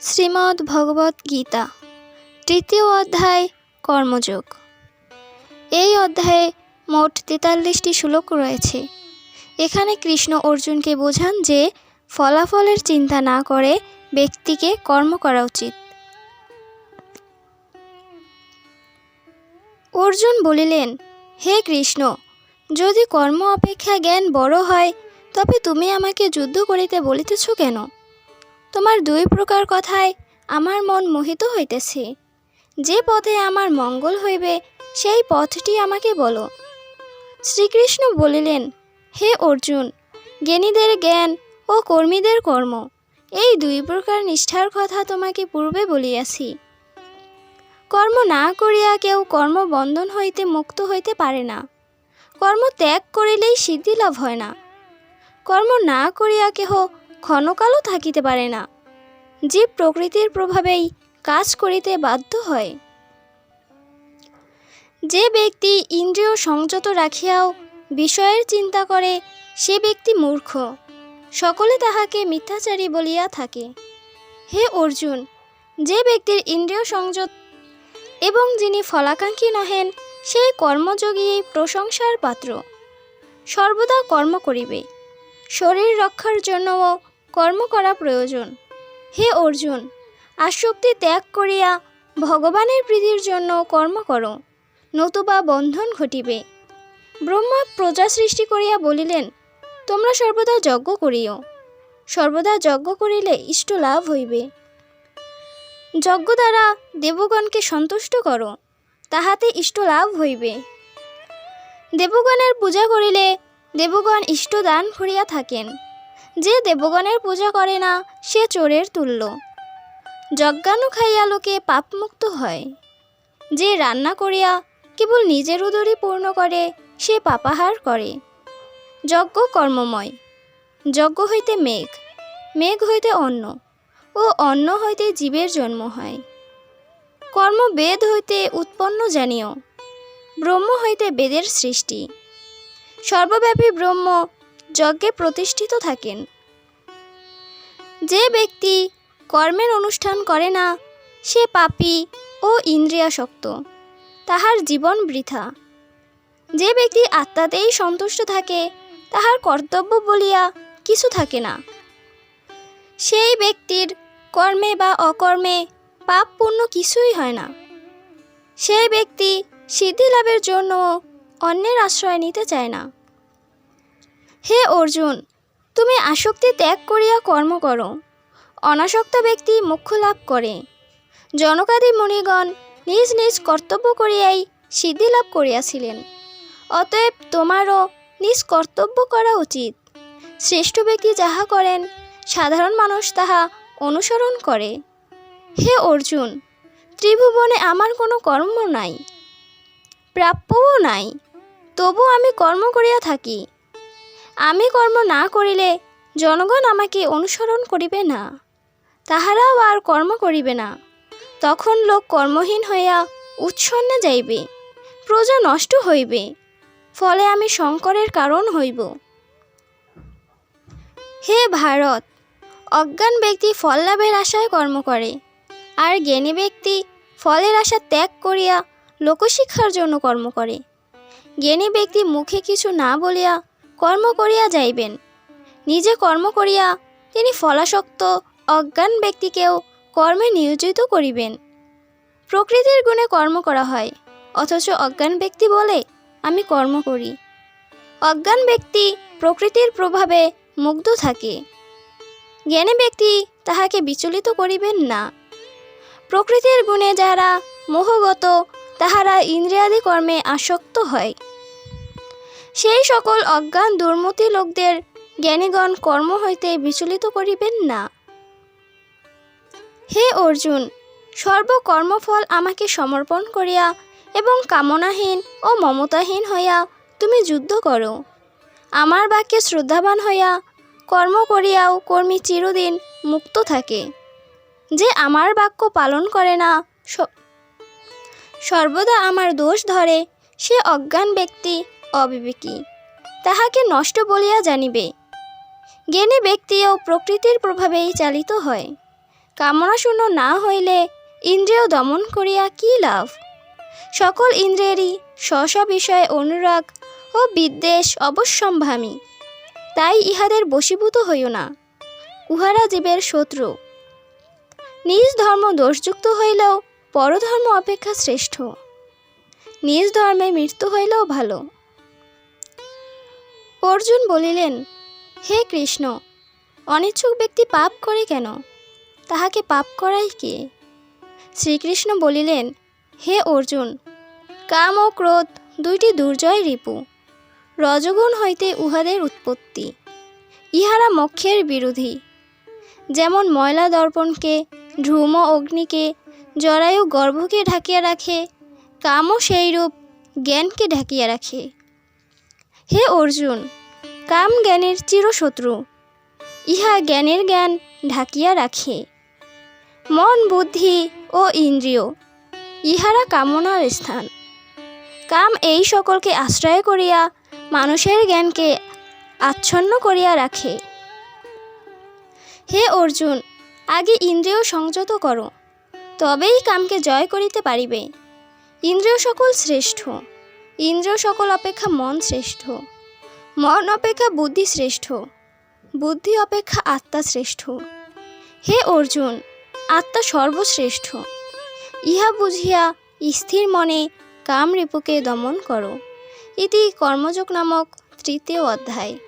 শ্রীমদ্ ভগবত গীতা, তৃতীয় অধ্যায়, কর্মযোগ। এই অধ্যায়ে মোট তেতাল্লিশটি শ্লোক রয়েছে। এখানে কৃষ্ণ অর্জুনকে বোঝান যে, ফলাফলের চিন্তা না করে ব্যক্তিকে কর্ম করা উচিত। অর্জুন বলিলেন, হে কৃষ্ণ, যদি কর্ম অপেক্ষা জ্ঞান বড় হয়, তবে তুমি আমাকে যুদ্ধ করিতে বলিতেছ কেন? তোমার দুই প্রকার কথায় আমার মন মোহিত হইতেছে। যে পথে আমার মঙ্গল হইবে, সেই পথটি আমাকে বলো। শ্রীকৃষ্ণ বলিলেন, হে অর্জুন, জ্ঞানীদের জ্ঞান ও কর্মীদের কর্ম, এই দুই প্রকার নিষ্ঠার কথা তোমাকে পূর্বে বলিয়াছি। কর্ম না করিয়া কেউ কর্মবন্ধন হইতে মুক্ত হইতে পারে না। কর্ম ত্যাগ করিলেই সিদ্ধি লাভ হয় না। কর্ম না করিয়া কেহ ক্ষণকালও থাকিতে পারে না। জীব প্রকৃতির প্রভাবেই কাজ করিতে বাধ্য হয়। যে ব্যক্তি ইন্দ্রিয় সংযত রাখিয়াও বিষয়ের চিন্তা করে, সে ব্যক্তি মূর্খ। সকলে তাহাকে মিথ্যাচারী বলিয়া থাকে। হে অর্জুন, যে ব্যক্তির ইন্দ্রিয় সংযত এবং যিনি ফলাকাঙ্ক্ষী নহেন, সেই কর্মযোগী প্রশংসার পাত্র। সর্বদা কর্ম করিবে। শরীর রক্ষার জন্যও কর্ম করা প্রয়োজন। হে অর্জুন, আসক্তি ত্যাগ করিয়া ভগবানের প্রীতির জন্য কর্ম করো, নতুবা বন্ধন ঘটিবে। ব্রহ্মা প্রজা সৃষ্টি করিয়া বলিলেন, তোমরা সর্বদা যজ্ঞ করিও। সর্বদা যজ্ঞ করিলে ইষ্ট লাভ হইবে। যজ্ঞ দ্বারা দেবগণকে সন্তুষ্ট করো, তাহাতে ইষ্ট লাভ হইবে। দেবগণের পূজা করিলে দেবগণ ইষ্ট দান করিয়া থাকেন। যে দেবগণের পূজা করে না, সে চোরের তুল্য। যজ্ঞানু খাইয়া লোকে পাপমুক্ত হয়। যে রান্না করিয়া কেবল নিজের উদরই পূর্ণ করে, সে পাপাহার করে। যজ্ঞ কর্মময়। যজ্ঞ হইতে মেঘ। মেঘ হইতে অন্ন। ও অন্ন হইতে জীবের জন্ম হয়। কর্ম বেদ হইতে উৎপন্ন জানিও। ব্রহ্ম হইতে বেদের সৃষ্টি। সর্বব্যাপী ব্রহ্ম যজ্ঞে প্রতিষ্ঠিত থাকেন। যে ব্যক্তি কর্মের অনুষ্ঠান করে না, সে পাপী ও ইন্দ্রিয়াসক্ত। তাহার জীবন বৃথা। যে ব্যক্তি আত্মাতেই সন্তুষ্ট থাকে, তাহার কর্তব্য বলিয়া কিছু থাকে না। সেই ব্যক্তির কর্মে বা অকর্মে পাপ পুণ্য কিছুই হয় না। সেই ব্যক্তি সিদ্ধি লাভের জন্য অন্যের আশ্রয় নিতে চায় না। হে অর্জুন তুমি আসক্তি ত্যাগ করিয়া কর্ম করো। অনাসক্ত ব্যক্তি মোক্ষ লাভ করে। জনকাদি মুনিগণ নিজ নিজ কর্তব্য করিয়াই সিদ্ধি লাভ করিয়াছিলেন। অতএব তোমারও নিজ কর্তব্য করা উচিত। শ্রেষ্ঠ ব্যক্তি যাহা করেন, সাধারণ মানুষ তাহা অনুসরণ করে। হে অর্জুন, ত্রিভুবনে আমার কোনো কর্ম নাই, প্রাপ্যও নাই তবু আমি কর্ম করিয়া থাকি। আমি কর্ম না করিলে জনগণ আমাকে অনুসরণ করিবে না। তাহারাও আর কর্ম করিবে না। তখন লোক কর্মহীন হইয়া উচ্ছন্নে যাইবে, প্রজা নষ্ট হইবে, ফলে আমি সংকরের কারণ হইব। হে ভারত, অজ্ঞান ব্যক্তি ফল লাভের আশায় কর্ম করে, আর জ্ঞানী ব্যক্তি ফলের আশা ত্যাগ করিয়া লোকশিক্ষার জন্য কর্ম করে। জ্ঞানী ব্যক্তি মুখে কিছু না বলিয়া কর্ম করিয়া যাইবেন। নিজে কর্ম করিয়া তিনি ফলাসক্ত, অজ্ঞান ব্যক্তিকেও কর্মে নিয়োজিত করিবেন। প্রকৃতির গুণে কর্ম করা হয়, অথচ অজ্ঞান ব্যক্তি বলে, আমি কর্ম করি। অজ্ঞান ব্যক্তি প্রকৃতির প্রভাবে মুগ্ধ থাকে। জ্ঞানী ব্যক্তি তাহাকে বিচলিত করিবেন না। প্রকৃতির গুণে যারা মোহগত, তাহারা ইন্দ্রিয়াদি কর্মে আসক্ত হয়। সেই সকল অজ্ঞান দুর্মতি লোকদের জ্ঞানীগণ কর্ম হইতে বিচলিত করিবেন না। হে অর্জুন, সর্বকর্মফল আমাকে সমর্পণ করিয়া এবং কামনাহীন ও মমতাহীন হইয়া তুমি যুদ্ধ করো। আমার বাক্যে শ্রদ্ধাবান হইয়া কর্ম করিয়াও কর্মী চিরদিন মুক্ত থাকে। যে আমার বাক্য পালন করে না সর্বদা আমার দোষ ধরে, সে অজ্ঞান ব্যক্তি অবিবেকী, তাহাকে নষ্ট বলিয়া জানিবে। জ্ঞানী ব্যক্তিও প্রকৃতির প্রভাবেই চালিত হয়। কামনাশূন্য না হইলে ইন্দ্রিয় দমন করিয়া কি লাভ? সকল ইন্দ্রিয়েরই স্ব বিষয়ে অনুরাগ ও বিদ্বেষ অবশ্যম্ভামী। তাই ইহাদের বশীভূত হইও না। উহারা জীবের শত্রু। নিজ ধর্ম দোষযুক্ত হইলেও পরধর্ম অপেক্ষা শ্রেষ্ঠ। নিজ ধর্মে মৃত্যু হইলেও ভালো। অর্জুন বলিলেন, হে কৃষ্ণ, অনিচ্ছুক ব্যক্তি পাপ করে কেন? তাহাকে পাপ করাই কে? শ্রীকৃষ্ণ বলিলেন, হে অর্জুন, কাম ও ক্রোধ দুইটি দুর্জয় রিপু, রজগুণ হইতে উহাদের উৎপত্তি। ইহারা মক্ষের বিরোধী। যেমন ময়লা দর্পণকে ধ্রুম অগ্নিকে, জরায়ু গর্ভকে ঢাকিয়া রাখে, কামও সেইরূপ জ্ঞানকে ঢাকিয়া রাখে। হে অর্জুন, কাম জ্ঞানের চিরশত্রু। ইহা জ্ঞানের জ্ঞান ঢাকিয়া রাখে। মন, বুদ্ধি ও ইন্দ্রিয়, ইহারা কামনার স্থান। কাম এই সকলকে আশ্রয় করিয়া মানুষের জ্ঞানকে আচ্ছন্ন করিয়া রাখে। হে অর্জুন, আগে ইন্দ্রিয় সংযত করো, তবেই কামকে জয় করিতে পারিবে। ইন্দ্রিয় সকল শ্রেষ্ঠ। ইন্দ্রিয় সকল অপেক্ষা মন শ্রেষ্ঠ। মন অপেক্ষা বুদ্ধি শ্রেষ্ঠ। বুদ্ধি অপেক্ষা আত্মা শ্রেষ্ঠ। হে অর্জুন, আত্মা সর্বশ্রেষ্ঠ। ইহা বুঝিয়া স্থির মনে কাম রিপুকে দমন করো। ইতি কর্মযোগ নামক তৃতীয় অধ্যায়।